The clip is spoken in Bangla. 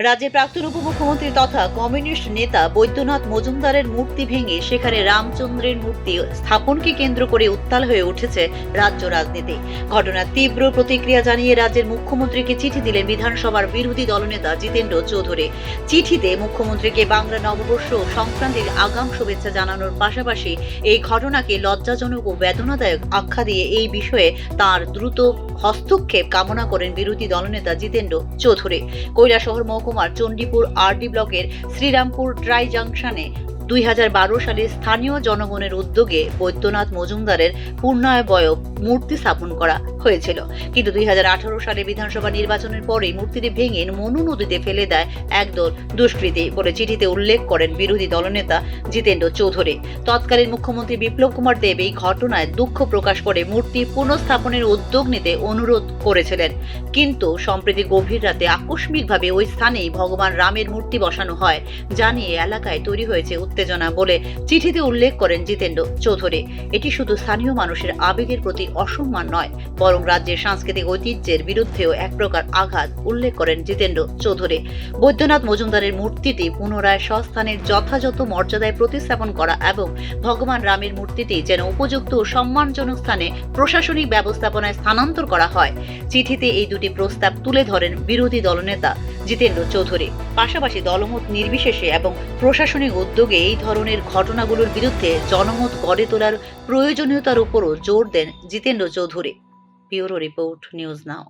রাজ্যের প্রাক্তন উপমুখ্যমন্ত্রী তথা কমিউনিস্ট নেতা বৈদ্যনাথ মজুমদারের মূর্তি ভেঙে সেখানে রামচন্দ্রের মূর্তি স্থাপনকে কেন্দ্র করে উত্তাল হয়ে উঠেছে রাজ্য রাজনীতি। ঘটনার তীব্র প্রতিক্রিয়া জানিয়ে রাজ্যের মুখ্যমন্ত্রীকে চিঠি দিলেন বিধানসভার বিরোধী দলনেতা জিতেন্দ্র চৌধুরী। চিঠিতে মুখ্যমন্ত্রীকে বাংলা নববর্ষ সংক্রান্তির আগাম শুভেচ্ছা জানানোর পাশাপাশি এই ঘটনাকে লজ্জাজনক ও বেদনাদায়ক আখ্যা দিয়ে এই বিষয়ে তার দ্রুত হস্তক্ষেপ কামনা করেন বিরোধী দলনেতা জিতেন্দ্র চৌধুরী। কৈলাসহর মহকুমার চণ্ডীপুর আরডি ব্লকের শ্রীরামপুর ট্রাই জাংশনে দুই হাজার বারো সালে স্থানীয় জনগণের উদ্যোগে বৈদ্যনাথ মজুমদারের পূর্ণায়বয়ব মূর্তি স্থাপন করা হয়েছিল। কিন্তু দুই সালে বিধানসভা নির্বাচনের পরেই মূর্তিটি ভেঙে মনু নদীতে ফেলে দেয় একদল দুষ্কৃতী বলে চিঠিতে উল্লেখ করেন বিরোধী দলনেতা জিতেন্দ্র চৌধুরী। তৎকালীন মুখ্যমন্ত্রী বিপ্লব কুমার দেব এই ঘটনায় দুঃখ প্রকাশ করে মূর্তি পুনঃস্থাপনের উদ্যোগ নিতে অনুরোধ করেছিলেন। কিন্তু সম্প্রতি গভীর রাতে আকস্মিকভাবে ওই স্থানেই ভগবান রামের মূর্তি বসানো হয়, যা নিয়ে এলাকায় তৈরি হয়েছে উত্তেজনা বলে চিঠিতে উল্লেখ করেন জিতেন্দ্র চৌধুরী। এটি শুধু স্থানীয় মানুষের আবেগের প্রতি অসম্মান নয়, বরং রাজ্যের সাংস্কৃতিক ঐতিহ্যের বিরুদ্ধেও এক প্রকার আঘাত উল্লেখ করেন জিতেন্দ্র চৌধুরী। বৈদ্যনাথ মজুমদারের মূর্তিটি পুনরায় স্বস্থানের যথাযথ মর্যাদায় প্রতিস্থাপন করা এবং ভগবান রামের মূর্তিটি যেন উপযুক্ত ও সম্মানজনক স্থানে প্রশাসনিক ব্যবস্থাপনায় স্থানান্তর করা হয়। চিঠিতে এই দুটি প্রস্তাব তুলে ধরেন বিরোধী দলনেতা। জিতেন্দ্র চৌধুরী। পাশাপাশি দলমত নির্বিশেষে এবং প্রশাসনিক উদ্যোগে এই ধরনের ঘটনাগুলোর বিরুদ্ধে জনমত গড়ে তোলার প্রয়োজনীয়তার উপরও জোর দেন Jitendra Chowdhury. Bureau report, news now.